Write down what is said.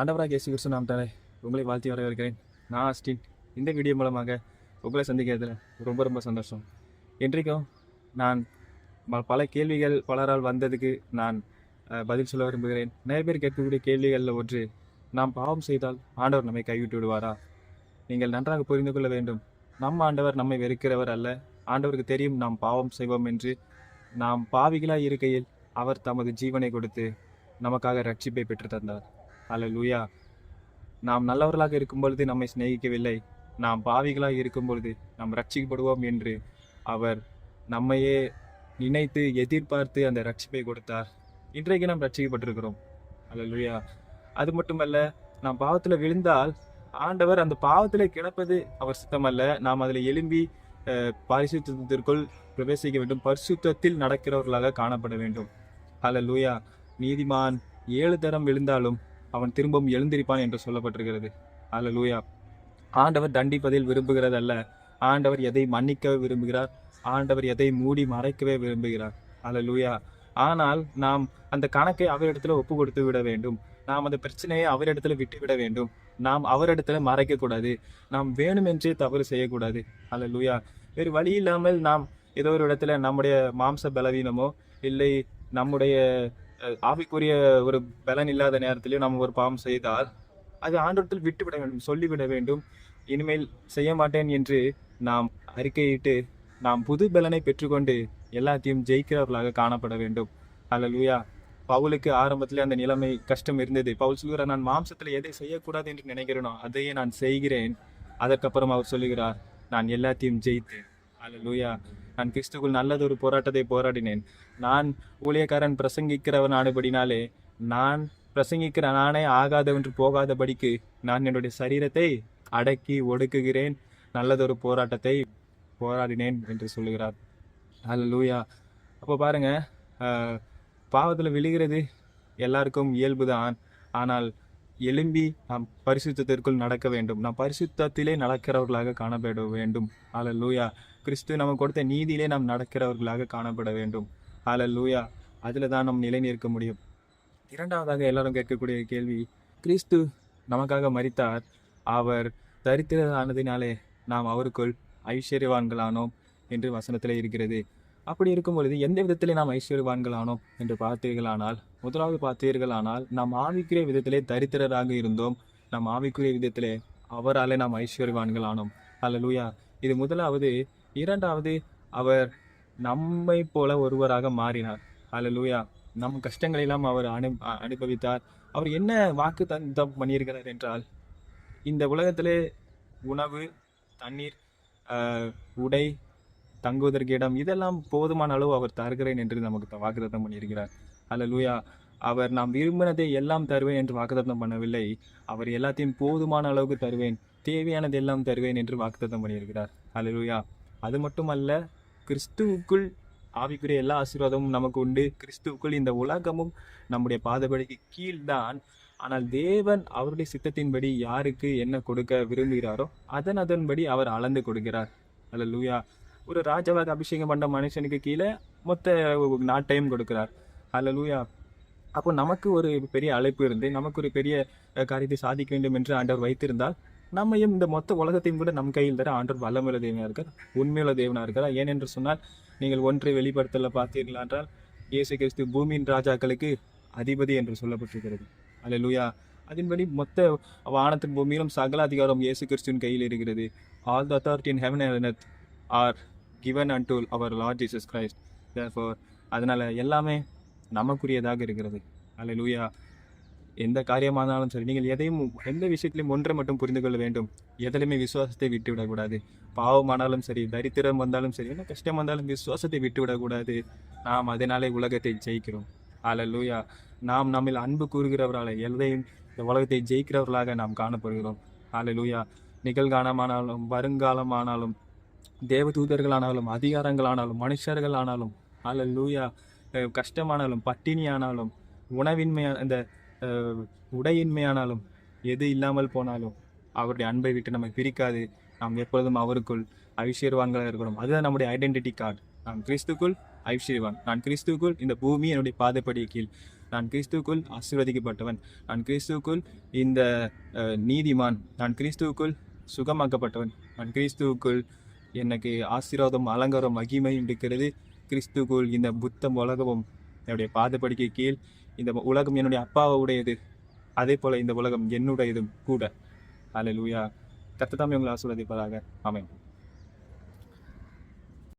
ஆண்டவராக இயேசு கிறிஸ்து தலை உங்களை வாழ்த்தி வரவேற்கிறேன். நான் ஆஸ்டின். இந்த வீடியோ மூலமாக உங்களை சந்திக்கிறதுல ரொம்ப ரொம்ப சந்தோஷம். இன்றைக்கும் நான் பல கேள்விகள் பலரால் வந்ததுக்கு நான் பதில் சொல்ல விரும்புகிறேன். நிறைய பேர் கேட்கக்கூடிய கேள்விகளில் ஒன்று நாம் பாவம் செய்தால் ஆண்டவர் நம்மை கைவிட்டு விடுவாரா? நீங்கள் நன்றாக புரிந்து கொள்ள வேண்டும். நம் ஆண்டவர் நம்மை வெறுக்கிறவர் அல்ல. ஆண்டவருக்கு தெரியும் நாம் பாவம் செய்வோம் என்று. நாம் பாவிகளாய் இருக்கையில் அவர் தமது ஜீவனை கொடுத்து நமக்காக ரட்சிப்பை பெற்று தந்தார் அல்லேலூயா நாம் நல்லவர்களாக இருக்கும் பொழுது நம்மை சிநேகிக்கவில்லை. நாம் பாவிகளாக இருக்கும் பொழுது நாம் ரட்சிக்கப்படுவோம் என்று அவர் நம்மையே நினைத்து எதிர்பார்த்து அந்த ரட்சிப்பை கொடுத்தார். இன்றைக்கு நாம் ரட்சிக்கப்பட்டிருக்கிறோம் அல்லேலூயா அது மட்டுமல்ல நாம் பாவத்தில் விழுந்தால் ஆண்டவர் அந்த பாவத்தில் கிடப்பது அவர் சித்தமல்ல. நாம் அதில் எழும்பி பரிசுத்திற்குள் பிரவேசிக்க வேண்டும். பரிசுத்தத்தில் நடக்கிறவர்களாக காணப்பட வேண்டும். அல்லேலூயா நீதிமான் ஏழு தரம் விழுந்தாலும் அவன் திரும்பவும் எழுந்திருப்பான் என்று சொல்லப்பட்டிருக்கிறது. அல்லேலூயா ஆண்டவர் தண்டிப்பதில் விரும்புகிறதல்ல. ஆண்டவர் எதை மன்னிக்க விரும்புகிறார்? ஆண்டவர் எதை மூடி மறைக்கவே விரும்புகிறார்? அல்லேலூயா ஆனால் நாம் அந்த கணக்கை அவரிடத்துல ஒப்பு கொடுத்து விட வேண்டும். நாம் அந்த பிரச்சனையை அவரிடத்துல விட்டு விட வேண்டும். நாம் அவரிடத்துல மறைக்கக்கூடாது. நாம் வேணுமென்றே தவறு செய்யக்கூடாது. அல்லேலூயா வேறு வழி இல்லாமல் நாம் ஏதோ ஒரு இடத்துல நம்முடைய மாம்ச பலவீனமோ இல்லை நம்முடைய ஆவிக்குரிய ஒரு பலன் இல்லாத நேரத்திலையும் நாம் ஒரு பாவம் செய்தால் அது ஆண்டவரத்தில் விட்டுவிட வேண்டும் சொல்லிவிட வேண்டும். இனிமேல் செய்ய மாட்டேன் என்று நாம் அறிக்கையிட்டு நாம் புது பலனை பெற்றுக்கொண்டு எல்லாத்தையும் ஜெயிக்கிறவர்களாக காணப்பட வேண்டும். அல்லேலூயா பவுலுக்கு ஆரம்பத்தில் அந்த நிலைமை கஷ்டம் இருந்தது. பவுல் சொல்கிறார் நான் மாம்சத்தில் எதை செய்யக்கூடாது என்று நினைக்கிறேனோ அதையே நான் செய்கிறேன். அதற்கப்புறம் அவர் சொல்லுகிறார் நான் எல்லாத்தையும் ஜெயித்தேன். அல்லேலூயா நான் கிறிஸ்துக்குள் நல்லதொரு போராட்டத்தை போராடினேன். நான் ஊழியக்காரன் பிரசங்கிக்கிறவன் ஆனபடினாலே நான் பிரசங்கிக்கிற நானே ஆகாதவென்று போகாதபடிக்கு நான் என்னுடைய சரீரத்தை அடக்கி ஒடுக்குகிறேன். நல்லதொரு போராட்டத்தை போராடினேன் என்று சொல்லுகிறார். அல்லேலூயா அப்போ பாருங்க பாவத்தில் விழுகிறது எல்லாருக்கும் இயல்புதான். ஆனால் எழும்பி நாம் பரிசுத்திற்குள் நடக்க வேண்டும். நாம் பரிசுத்தத்திலே நடக்கிறவர்களாக காணப்பட வேண்டும். அல்லேலூயா கிறிஸ்து நமக்கு கொடுத்த நீதியிலே நாம் நடக்கிறவர்களாக காணப்பட வேண்டும். அல்லேலூயா அதில் தான் நாம் நிலை நிற்க முடியும். இரண்டாவதாக எல்லாரும் கேட்கக்கூடிய கேள்வி கிறிஸ்து நமக்காக மறித்தார் அவர் தரித்திரதானதினாலே நாம் அவருக்குள் ஐஸ்வர்யவான்களானோம் என்று வசனத்தில் இருக்கிறது. அப்படி இருக்கும் பொழுது எந்த விதத்திலே நாம் ஐஸ்வர்யவான்களானோம் என்று பார்த்தீர்களானால் முதலாவது பார்த்தீர்களானால் நாம் ஆவிக்குரிய விதத்திலே தரித்திரராக இருந்தோம். நாம் ஆவிக்குரிய விதத்திலே அவராலே நாம் ஐஸ்வர்யவான்களானோம். அல்லேலூயா இது முதலாவது. இரண்டாவது அவர் நம்மை போல ஒருவராக மாறினார். அல்லேலூயா நம் கஷ்டங்களெல்லாம் அவர் அனு அனுபவித்தார். அவர் என்ன வாக்கு தந்தம் பண்ணியிருக்கிறார் என்றால் இந்த உலகத்திலே உணவு தண்ணீர் உடை தங்குவதற்கு இடம். இதெல்லாம் போதுமான அளவு அவர் தருகிறேன் என்று நமக்கு வாக்குத்தத்தம் பண்ணியிருக்கிறார். அல்ல லூயா அவர் நாம் விரும்பினதை எல்லாம் தருவேன் என்று வாக்குத்தம் பண்ணவில்லை. அவர் எல்லாத்தையும் போதுமான அளவுக்கு தருவேன். தேவையானது எல்லாம் தருவேன் என்று வாக்குத்தத்தம் பண்ணியிருக்கிறார். அல்லேலூயா அது மட்டுமல்ல கிறிஸ்துவுக்குள் ஆவிக்குரிய எல்லா ஆசீர்வாதமும் நமக்கு உண்டு. கிறிஸ்துவுக்குள் இந்த உலகமும் நம்முடைய பாதபடிக்கு கீழ்தான். ஆனால் தேவன் அவருடைய சித்தத்தின்படி யாருக்கு என்ன கொடுக்க விரும்புகிறாரோ அதன் அதன்படி அவர் அளந்து கொடுக்கிறார். அல்ல லூயா ஒரு ராஜாவாக அபிஷேகம் பண்ண மனுஷனுக்கு கீழே மொத்த நாட்டையும் கொடுக்கிறார். அல்லேலூயா அப்போ நமக்கு ஒரு பெரிய அழைப்பு இருந்து நமக்கு ஒரு பெரிய காரியத்தை சாதிக்க வேண்டும் என்று ஆண்டவர் வைத்திருந்தால் நம்மையும் இந்த மொத்த உலகத்தையும் கூட நம் கையில் தர ஆண்டவர் வல்லமுள்ள தேவனாக இருக்கார் உண்மையுள்ள தேவனாக இருக்கிறார் ஏனென்று சொன்னால் நீங்கள் ஒன்றை வெளிப்படுத்தல பார்த்தீர்களா என்றால் இயேசு கிறிஸ்து பூமியின் ராஜாக்களுக்கு அதிபதி என்று சொல்லப்பட்டிருக்கிறது. அல்லேலூயா அதன்படி மொத்த வானத்தின் பூமியிலும் சகல அதிகாரம் இயேசு கிறிஸ்துவின் கையில் இருக்கிறது. All the authority in heaven are given and to our lord Jesus Christ therefore அதனால் எல்லாமே நமக்குரியதாக இருக்கிறது. அல்லேலூயா எந்த காரியமானாலும் சரி நீங்கள் எதையும் எந்த விஷயத்திலும் ஒன்றை மட்டும் புரிந்து கொள்ள வேண்டும். எதிலுமே விசுவாசத்தை விட்டு விடக்கூடாது பாவமானாலும் சரி தரித்திரம் வந்தாலும் சரி என்ன கஷ்டம் வந்தாலும் விசுவாசத்தை விட்டு விடக்கூடாது நாம் அதனாலே உலகத்தை ஜெயிக்கிறோம். அல்லேலூயா நாம் நம்மில் அன்பு கூறுகிறவரால் எதையும் இந்த உலகத்தை ஜெயிக்கிறவர்களாக நாம் காணப்படுகிறோம். அல்லேலூயா நிகழ்காலமானாலும் வருங்காலமானாலும் தேவதூதர்களானாலும் அதிகாரங்களானாலும் மனுஷர்களானாலும் அல்ல லூயா கஷ்டமானாலும் பட்டினியானாலும் உணவின்மையான இந்த உடையின்மையானாலும் எது இல்லாமல் போனாலும் அவருடைய அன்பை விட்டு நம்மை பிரிக்காது. நாம் எப்பொழுதும் அவருக்குள் ஐஸ்வர்வான்களாக இருக்கிறோம். அதுதான் நம்முடைய ஐடென்டிட்டி கார்டு நான் கிறிஸ்துக்குள் ஐஸ்வர்வான் நான் கிறிஸ்துவுக்குள் இந்த பூமி என்னுடைய பாதப்படி கீழ். நான் கிறிஸ்துவுக்குள் ஆசீர்வதிக்கப்பட்டவன். நான் கிறிஸ்துவுக்குள் இந்த நீதிமான். நான் கிறிஸ்துவுக்குள் சுகமாக்கப்பட்டவன். நான் கிறிஸ்துவுக்குள் எனக்கு ஆசீர்வாதம் அலங்காரம் மகிமை இருக்கிறது. கிறிஸ்துவுக்குள் இந்த புத்தம் உலகமும் என்னுடைய பாதப்படிக்கு கீழ் இந்த உலகம் என்னுடைய அப்பாவுடையது. அதே போல் இந்த உலகம் என்னுடையதும் கூட. அல்லேலூயா கர்த்தர் தாமே உங்களை ஆசீர்வதிப்பதாக அமையும்